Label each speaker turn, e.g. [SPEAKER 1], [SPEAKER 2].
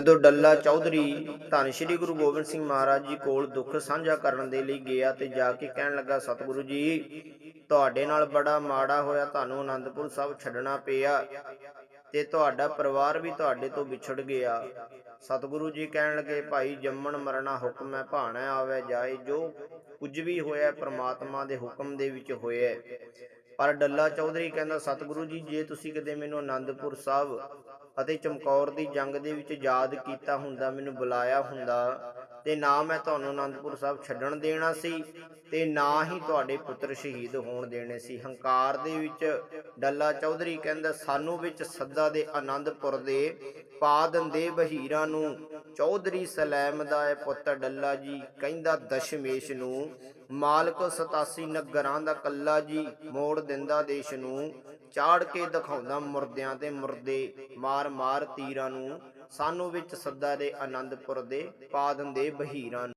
[SPEAKER 1] ਜਦੋਂ ਡੱਲਾ ਚੌਧਰੀ ਧੰਨ ਸ਼੍ਰੀ ਗੁਰੂ ਗੋਬਿੰਦ ਸਿੰਘ ਮਹਾਰਾਜ ਜੀ ਕੋਲ ਦੁੱਖ ਸਾਂਝਾ ਕਰਨ ਦੇ ਲਈ ਗਿਆ ਤੇ ਜਾ ਕੇ ਕਹਿਣ ਲੱਗਾ, ਸਤਿਗੁਰੂ ਜੀ, ਤੁਹਾਡੇ ਨਾਲ ਬੜਾ ਮਾੜਾ ਹੋਇਆ, ਤੁਹਾਨੂੰ ਆਨੰਦਪੁਰ ਸਾਹਿਬ ਛੱਡਣਾ ਪਿਆ ਤੇ ਤੁਹਾਡਾ ਪਰਿਵਾਰ ਵੀ ਤੁਹਾਡੇ ਤੋਂ ਵਿਛੜ ਗਿਆ। ਸਤਿਗੁਰੂ ਜੀ ਕਹਿਣ ਲੱਗੇ, ਭਾਈ, ਜੰਮਣ ਮਰਨਾ ਹੁਕਮ ਹੈ, ਭਾਣਾ ਆਵੇ, ਜਾਏ, ਜੋ ਕੁਝ ਵੀ ਹੋਇਆ ਪ੍ਰਮਾਤਮਾ ਦੇ ਹੁਕਮ ਦੇ ਵਿੱਚ ਹੋਇਆ ਪਰ ਡੱਲਾ ਚੌਧਰੀ ਕਹਿੰਦਾ, ਸਤਿਗੁਰੂ ਜੀ, ਜੇ ਤੁਸੀਂ ਕਦੇ ਮੈਨੂੰ ਆਨੰਦਪੁਰ ਸਾਹਿਬ ਅਤੇ ਚਮਕੌਰ ਦੀ ਜੰਗ ਦੇ ਵਿੱਚ ਯਾਦ ਕੀਤਾ ਹੁੰਦਾ, ਮੈਨੂੰ ਬੁਲਾਇਆ ਹੁੰਦਾ ਤੇ ਨਾ ਮੈਂ ਤੁਹਾਨੂੰ ਅਨੰਦਪੁਰ ਸਾਹਿਬ ਛੱਡਣ ਦੇਣਾ ਸੀ ਤੇ ਨਾ ਹੀ ਤੁਹਾਡੇ ਪੁੱਤਰ ਸ਼ਹੀਦ ਹੋਣ ਦੇਣੇ ਸੀ। ਹੰਕਾਰ ਦੇ ਵਿੱਚ ਡੱਲਾ ਚੌਧਰੀ ਕਹਿੰਦਾ, ਸਾਨੂੰ ਵਿੱਚ ਸੱਦਾ ਦੇ ਆਨੰਦਪੁਰ ਦੇ ਪਾ ਦਿੰਦੇ ਬਹੀਰਾਂ ਨੂੰ ਚੌਧਰੀ ਸਲੈਮ ਦਾ ਇਹ ਪੁੱਤਰ ਡੱਲਾ ਜੀ ਕਹਿੰਦਾ, ਦਸ਼ਮੇਸ਼ ਨੂੰ ਮਾਲਕ 87 ਨਗਰਾਂ ਦਾ ਕੱਲਾ ਜੀ ਮੋੜ ਦਿੰਦਾ ਦੇਸ਼ ਨੂੰ, ਚਾੜ ਕੇ ਦਿਖਾਉਂਦਾ ਮੁਰਦਿਆਂ ਤੇ ਮੁਰਦੇ, ਮਾਰ ਮਾਰ ਤੀਰਾਂ ਨੂੰ, ਸਾਨੂੰ ਵਿੱਚ ਸੱਦਾ ਦੇ ਆਨੰਦਪੁਰ ਦੇ ਪਾ ਦਿੰਦੇ ਬਹੀਰਾਂ ਨੂੰ।